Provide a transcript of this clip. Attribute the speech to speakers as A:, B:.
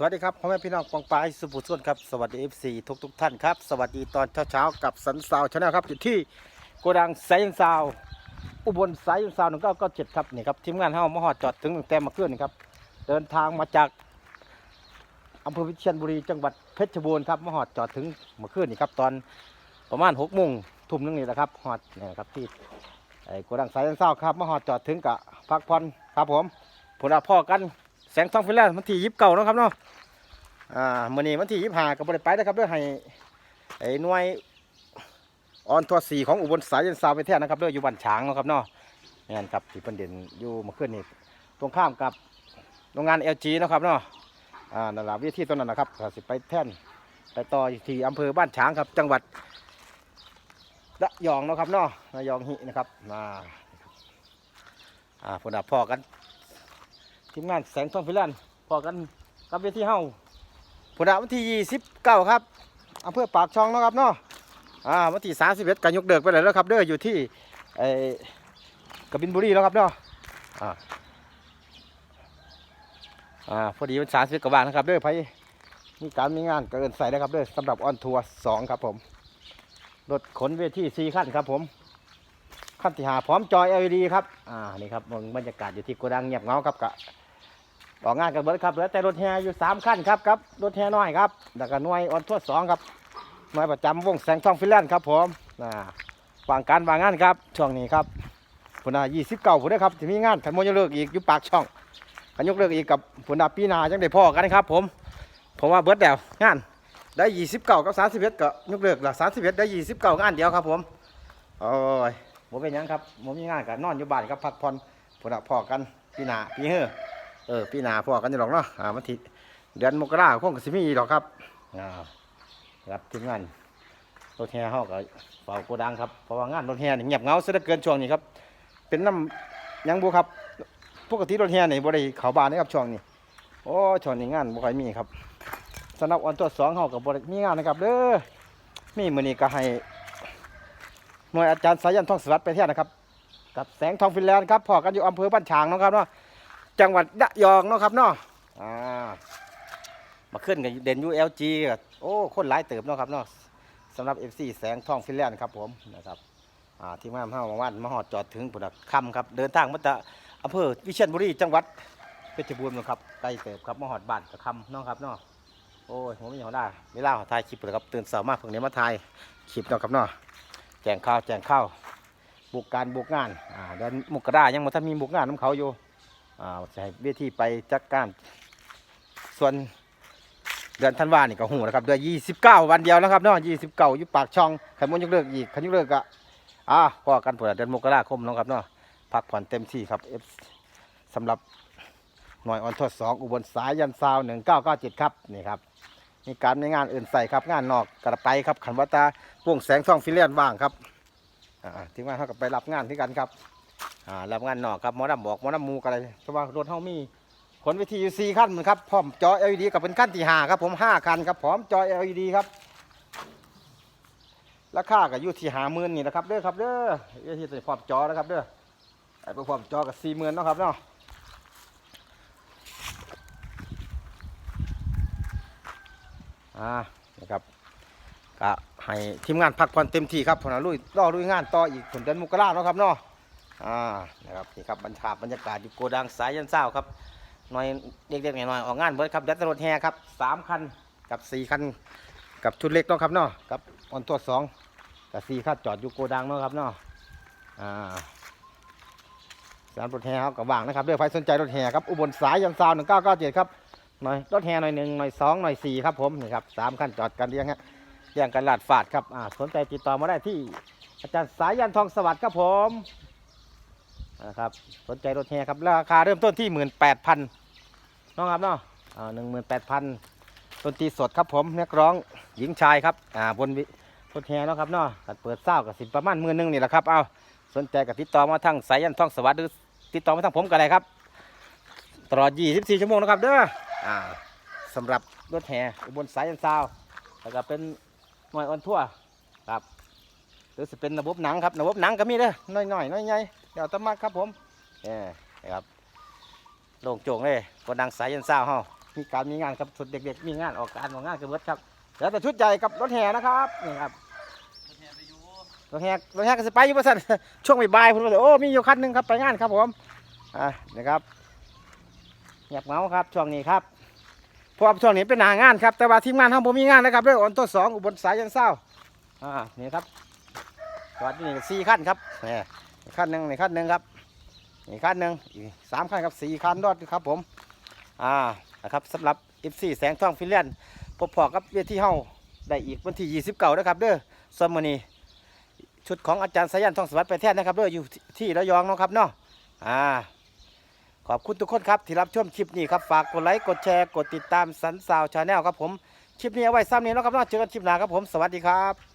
A: สวัสดีครับพ่อแม่พี่น้องปองปายสุภุชนครับสวัสดีเอฟซีทุกทุกท่านครับ สวัสดีตอนเช้าๆกับสันสาวชาแนลครับอยู่ที่โกดังไซน์ซาว อุบลไซน์ซาวหนึ่งเก้าเก้าเจ็ดครับนี่ครับทีมงานเฮามาหอดจอดถึงตั้งแต่เมาขึ้นนี่ครับเดินทางมาจากอำเภอวิเชียรบุรีจังหวัดเพชรบูรณ์ครับมาหอดจอดถึงมาเมื่อนนี่ครับตอนประมาณหกโมงทุ่มนึงนี่แหละครับหอดนี่ครับที่ไอ้โกดังไซน์ซาวครับมาหอดจอดถึงกับพักผ่อนครับผมผลพ่อกัน งทองฟิลแลนด์มันที่ยิบเก่าเนาะครับเนาะอ่ามื่อนี้มันที่ยิบหากับบริไปนะครับเด้วยให้ไอ้หน่วยออนทัวสีของอุบลสายยันซาวไปแท้นะครับเด้วยอยู่บ้านฉางนะครับเนาะนี่นครับที่ประเด็นอยู่เมื่อคืนนี้ตรงข้ามกับโรงงาน LG นะครับเนาะอ่านั่นแหละวิธีตรงนั้นนะครับสิไปแท่นไปต่อที่อำเภอบ้านฉางครับ จังหวัดระยองนะครับเนาะระยองฮินะครับมาอ่าผลดับพอกัน ทีมงานแสงทองฟิลันพอกันกับเวทีเฮาผลวันที่ยี่สิบเก้าครับอำเภอปากช่องเนาะครับเนาะอ่าวันที่สามสิบเอ็ดกันยกเดิกไปเลยแล้วครับเด้ออยู่ที่ไอ้กบินบุรีแล้วครับเนาะอ่าอ่าพอดีวันสามสิบเอ็ดกับว่างนะครับเด้อไปมีการมีงานเกินใส่นะครับเด้อสำหรับออนทัวร์สองครับผมรถขนเวทีสี่ขั้นครับผม ขั้นที่หาพร้อมจอย LED ครับ อ่า นี่ครับมองบรรยากาศอยู่ที่โกดังเงียบเงาครับกะออกงานกันเบิดครับ เหลือแต่รถแห่อยู่สามขั้นครับครับ รถแห่น้อยครับ แล้วก็หน่วยออนทั่วสองครับ หน่วยประจำวงแสงทองฟิลแลนด์ครับผมนะวางการวางงานครับ ช่วงนี้ครับพุ่นน่ะยี่สิบเก้าพุ่นได้ครับจะมีงานขันโมยกเลิกอีกอยู่ปากช่องขันยกเลิกอีกกับพุ่นน่ะปีหนาจังได้พ่อกันครับ ผม ผมว่าเบิดแล้วงานได้ยี่สิบเก้ากับสามสิบเอ็ดก็ยกเลิกละสามสิบเอ็ดได้ยี่สิบเก้างานเดียวครับผมโอ้ย ผมเป็นยังครับผมมีงานกับนอนอยู่บ้านครับพักผ่อนพุ่นพ่อกันปีหนาปีเฮ้อเออพี่นาพอกันจะหรอกเนาะอ่ามันทีเดือนมกราคงก็สิมีหรอกครับอ่าครับทีมงานรถแห่เฮาก็เฝ้าโกดังครับเพราะว่างานรถแห่นี่เงียบเงาเสียเหลือเกินช่วงนี้ครับ เป็นน้ำยังบุครับปกติรถแห่นี่บ่ได้เข้าบ้านนะครับช่วงนี้โอ้ช่วงนี้งานบ่ค่อยมีครับสำหรับวันตัวสองเฮาก็บ่ได้มีงานนะครับเด้อมีมื้อนี้ก็ให้ห น่วยอาจารย์สายันทองสวัสดิ์ไปเที่ยวนะครับ กับแสงทองฟินแลนด์ครับพอกันอยู่อำเภอบ้านฉางเนาะครับเนาะจังหวัดระยองเนาะครับเนาะอ่ามาขึ้นกับเด่นยูเอลจีโอ้คนหลายเติบเนาะครับเนาะสำหรับ FC แสงทองฟินแลนด์ครับผมนะครับอ่าที่มาเฮามาวันมาหอดจอดถึงปุ่นน่ะคำครับเดินทางมาจากอำเภอวิเชียรบุรีจังหวัดเพชรบูรณ์นะครับใกล้เติบครับมาหอดบ้านกับคำเนาะครับเนาะโอ้ยผมไม่ยอมได้เวลาถ่ายคลิปเลยครับตื่นเสาร์มากเพิ่งนี้มาถ่ายคลิปเนาะครับเนาะ จงข่าวแจงข่าวบุกการบุกงานอ่าเดือนมกรายังมาท่านมีบุกงานน้ำเขาอยู่อ่าให้เวทีไปจัดการส่วนเดือนธันวาเนี่ก็หูนะครับเดือนยี่สิบเก้าวันเดียวนะครับเนาะยี่สิบเก้าอยู่ปากช่องขันมนยกเลิกอีกขันยกเลิกก็อ่าก็กันผื่อเดือนมกราคมนะครับเนาะพักผ่อนเต็มที่ครับเอฟสำหรับหน่วยออนทดสองอุบลสายยันซาวหนึ่งเก้าเก้าเจ็ดครับนี่ครับ มีการในงานอื่นใส่ครับงานนอกกระไปครับขันวัตตาวงแสงท่องฟิลเลียนว่างครับที่ว่าเขาก็ไปรับงานที่กันครับรับงานนอกครับหมอดำบอกหมอดำมูกันเลยเพราะว่ารถเฮามีขนวิธีอยู่สี่ขั้นเหมือนครับพร้อมจอ LED กับเป็นขั้นที่ห้าครับผมห้าคันครับพร้อมจอ LED ครับราคาก็อยู่ที่หาหมื่นนี่นะครับเด้อครับเด้อเอ้ยที่ใส่พร้อมจอนะครับเด้อไอ้พวกพร้อมจอกับสี่หมื่นนะครับเนาะ อ่านะครับก็ให้ทีมงานพักผ่อนเต็มที่ครับผมนะลุยรอลุยงานต่ออีกผลเดือนมกราเนาะครับเนาะอ่านะครับนี่ครับบรรยากาศบรรยากาศอยู่โกดังสายยันเศร้าครับหน่อยเด็กๆหน่อยๆออกงานเบิร์ดครับยัดรถแห่ครับสามคันกับสี่คันกับชุดเล็กเนาะครับเนาะกับออนตัวสองกับสี่คันจอดอยู่โกดังเนาะครับเนาะอ่าสามรถแห่ครับกับว่างนะครับเด้วยใครสนใจรถแห่ครับอุบลสายยันเศร้าหนึ่งเก้าเก้าเจ็ดครับ หน่อยรถแห่หน่อยหนึ่งหน่อยสองหน่อยสี่ครับผมนี่ครับสามคันจอดกันเรียงฮะเรียงกันลาดฝาดครับอ่าสนใจติดต่อมาได้ที่ อาจารย์สายยันทองสวัสดิ์ครับผมนะครับสนใจรถแห่ครับราคาเริ่มต้นที่หมื่นแปดพันน้องครับเนาะหนึ่งหมื่นแปดพันดนตรีสดครับผมนักร้องหญิงชายครับอ่าบนรถแห่เนาะครับเนาะกัดเปิดเศร้ากับสิบประมาณหมื่นหนึงนี่แหละครับเอาสนใจกับติดต่อมาทางสายยันทองสวัสดิ์หรือติดต่อมาทางผมก็ได้ครับ ตลอด 24 ชั่วโมงนะครับเด้ออ่าสำหรับรถแห่อุบลสายยันซาวแล้วก็เป็นหน่วยออนทั่วร์ครับหรือจะเป็นระบบหนังครับระบบหนังก็มีเด้อน้อยๆน้อยใหญ่เดี๋ยวตะมักครับผมเออนะครับโล่งโจงเลยกดดังสายยันเศร้าเฮามีการมีงานครับชุดเด็กๆ มีงานออกการออกงานกันเบิดครับแล้วแต่ชุดใหญ่กับรถแห่นะครับนี่ครับรถแห่รถแห่ก็จะไปอยู่ประสันช่วงบ่ายๆผมก็เลยโอ้มีอยู่คันหนึ่งครับไปงานครับผมอ่านะครับ เงียบเงาครับช่วงนี้ครับพราะว่าช่วงนี้เป็นหนางานครับแต่ว่าทีมงานทำผมมีงานนะครับด้วยออนตัวสองอุบลสายยังเศร้าอ่านี่ครับจอดนี่สี่ขั้นครับนี่ขั้นหนึ่งนี่ขั้นหนึ่งครับนี่ขั้นหนึ่งอีกสามขั้นครับสี่ขั้นรอดครับผมอ่านะครับสำหรับ F4 แสงทองฟิลเลนพบพอกับเวทีเฮาได้อีกวันที่20เก่านะครับเด้อส่วนมื้อนี้ชุดของอาจารย์สายันทองสวัสดิ์ไปแทนนะครับเด้ออยู่ที่ระยองเนาะครับเนาะอ่า ขอบคุณทุกคนครับที่รับชมคลิปนี้ครับฝากกดไลค์กดแชร์กดติดตามสันสาวชาแนลครับผมคลิปนี้เอาไว้ซ้ำนี้นะครับเนาะเจอกันคลิปหน้าครับผมสวัสดีครับ